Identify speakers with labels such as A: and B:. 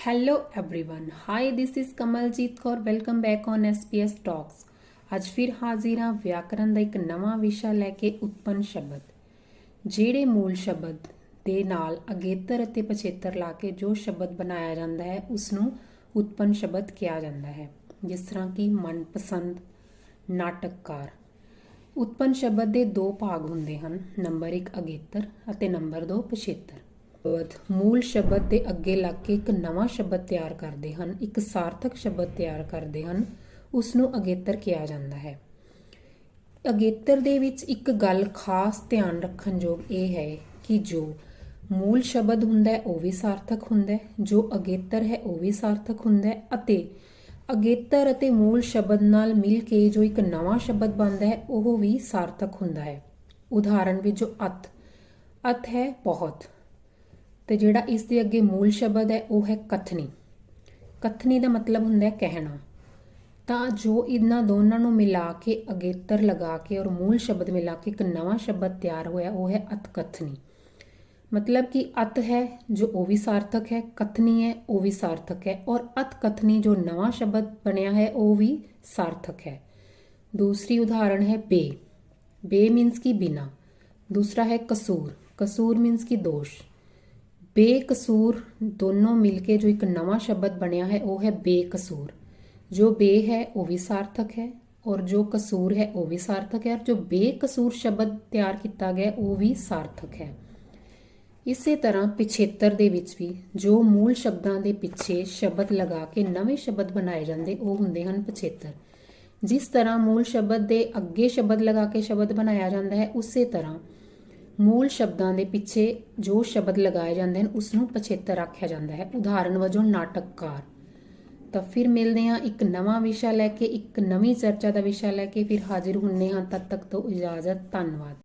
A: Hello everyone. Hi, this is Kamaljeet Kaur. Welcome back on SPS Talks. ਅੱਜ ਫਿਰ ਹਾਜ਼ਰ ਹਾਂ ਵਿਆਕਰਣ ਦਾ ਇੱਕ ਨਵਾਂ ਵਿਸ਼ਾ ਲੈ ਕੇ ਉਤਪੰਨ ਸ਼ਬਦ ਜਿਹੜੇ ਮੂਲ ਸ਼ਬਦ ਦੇ ਨਾਲ ਅਗੇਤਰ ਅਤੇ ਪਛੇਤਰ ਲਾ ਕੇ ਜੋ ਸ਼ਬਦ ਬਣਾਇਆ ਜਾਂਦਾ ਹੈ ਉਸ ਨੂੰ ਉਤਪੰਨ ਸ਼ਬਦ ਕਿਹਾ ਜਾਂਦਾ ਹੈ ਜਿਸ ਤਰ੍ਹਾਂ ਕਿ ਮਨਪਸੰਦ ਨਾਟਕਕਾਰ ਉਤਪੰਨ ਸ਼ਬਦ ਦੇ ਦੋ ਭਾਗ ਹੁੰਦੇ ਹਨ ਨੰਬਰ 1 ਅਗੇਤਰ ਅਤੇ ਨੰਬਰ 2 ਪਛੇਤਰ ਸ਼ਬਦ, ਮੂਲ ਸ਼ਬਦ ਦੇ ਅੱਗੇ ਲੱਗ ਕੇ ਇੱਕ ਨਵਾਂ ਸ਼ਬਦ ਤਿਆਰ ਕਰਦੇ ਹਨ, ਇੱਕ ਸਾਰਥਕ ਸ਼ਬਦ ਤਿਆਰ ਕਰਦੇ ਹਨ ਉਸ ਨੂੰ ਅਗੇਤਰ ਕਿਹਾ ਜਾਂਦਾ ਹੈ। ਅਗੇਤਰ ਦੇ ਵਿੱਚ ਇੱਕ ਗੱਲ ਖਾਸ ਧਿਆਨ ਰੱਖਣ ਯੋਗ ਇਹ ਹੈ ਕਿ ਜੋ ਮੂਲ ਸ਼ਬਦ ਹੁੰਦਾ ਹੈ, ਉਹ ਵੀ ਸਾਰਥਕ ਹੁੰਦਾ ਹੈ, ਜੋ ਅਗੇਤਰ ਹੈ, ਉਹ ਵੀ ਸਾਰਥਕ ਹੁੰਦਾ ਹੈ ਅਤੇ ਅਗੇਤਰ ਅਤੇ ਮੂਲ ਸ਼ਬਦ ਨਾਲ ਮਿਲ ਕੇ ਜੋ ਇੱਕ ਨਵਾਂ ਸ਼ਬਦ ਬਣਦਾ ਹੈ, ਉਹ ਵੀ ਸਾਰਥਕ ਹੁੰਦਾ ਹੈ। ਉਦਾਹਰਣ ਵਿੱਚ ਜੋ ਅਤ ਅਤ ਹੈ ਬਹੁਤ। ਤੇ ਜਿਹੜਾ ਇਸ ਦੇ ਅੱਗੇ ਮੂਲ ਸ਼ਬਦ ਹੈ, ਉਹ ਹੈ ਕਥਨੀ। ਕਥਨੀ ਦਾ ਮਤਲਬ ਹੁੰਦਾ ਹੈ ਕਹਿਣਾ। ਤਾਂ ਜੋ ਇਹਨਾਂ ਦੋਨਾਂ ਨੂੰ ਮਿਲਾ ਕੇ ਅਗੇਤਰ ਲਗਾ ਕੇ ਔਰ ਮੂਲ ਸ਼ਬਦ ਮਿਲਾ ਕੇ ਇੱਕ ਨਵਾਂ ਸ਼ਬਦ ਤਿਆਰ ਹੋਇਆ, ਉਹ ਹੈ ਅਤਕਥਨੀ। ਮਤਲਬ ਕਿ ਅਤ ਹੈ, ਜੋ ਉਹ ਵੀ ਸਾਰਥਕ ਹੈ, ਕਥਨੀ ਹੈ, ਉਹ ਵੀ ਸਾਰਥਕ ਹੈ ਔਰ ਅਤਕਥਨੀ ਜੋ ਨਵਾਂ ਸ਼ਬਦ ਬਣਿਆ ਹੈ, ਉਹ ਵੀ ਸਾਰਥਕ ਹੈ। ਦੂਸਰੀ ਉਦਾਹਰਣ ਹੈ ਬੇ। ਬੇ ਮੀਨਸ ਕਿ ਬਿਨਾ। ਦੂਸਰਾ ਹੈ ਕਸੂਰ। ਕਸੂਰ ਮੀਨਸ ਕਿ ਦੋਸ਼। ਬੇਕਸੂਰ ਦੋਨੋਂ ਮਿਲ ਕੇ ਜੋ ਇੱਕ ਨਵਾਂ ਸ਼ਬਦ ਬਣਿਆ ਹੈ, ਉਹ ਹੈ ਬੇਕਸੂਰ। ਜੋ ਬੇ ਹੈ, ਉਹ ਵੀ ਸਾਰਥਕ ਹੈ ਔਰ ਜੋ ਕਸੂਰ ਹੈ, ਉਹ ਵੀ ਸਾਰਥਕ ਹੈ ਔਰ ਜੋ ਬੇਕਸੂਰ ਸ਼ਬਦ ਤਿਆਰ ਕੀਤਾ ਗਿਆ ਉਹ ਵੀ ਸਾਰਥਕ ਹੈ। ਇਸੇ ਤਰ੍ਹਾਂ ਪਿਛੇਤਰ ਦੇ ਵਿੱਚ ਵੀ ਜੋ ਮੂਲ ਸ਼ਬਦਾਂ ਦੇ ਪਿੱਛੇ ਸ਼ਬਦ ਲਗਾ ਕੇ ਨਵੇਂ ਸ਼ਬਦ ਬਣਾਏ ਜਾਂਦੇ, ਉਹ ਹੁੰਦੇ ਹਨ ਪਿਛੇਤਰ। ਜਿਸ ਤਰ੍ਹਾਂ ਮੂਲ ਸ਼ਬਦ ਦੇ ਅੱਗੇ ਸ਼ਬਦ ਲਗਾ ਕੇ ਸ਼ਬਦ ਬਣਾਇਆ ਜਾਂਦਾ ਹੈ, ਉਸੇ ਤਰ੍ਹਾਂ ਮੂਲ ਸ਼ਬਦਾਂ ਦੇ ਪਿੱਛੇ ਜੋ ਸ਼ਬਦ ਲਗਾਏ ਜਾਂਦੇ ਹਨ ਉਸ ਨੂੰ ਪਛੇਤਰ ਰੱਖਿਆ ਜਾਂਦਾ ਹੈ। ਉਦਾਹਰਣ ਵਜੋਂ ਨਾਟਕਕਾਰ। ਤਾਂ ਫਿਰ ਮਿਲਦੇ ਹਾਂ ਇੱਕ ਨਵਾਂ ਵਿਸ਼ਾ ਲੈ ਕੇ, ਇੱਕ ਨਵੀਂ ਚਰਚਾ ਦਾ ਵਿਸ਼ਾ ਲੈ ਕੇ, ਫਿਰ ਹਾਜ਼ਰ ਹੁੰਨੇ ਹਾਂ ਤਦ ਤੱਕ ਤੋਂ ਇਜਾਜ਼ਤ, ਧੰਨਵਾਦ।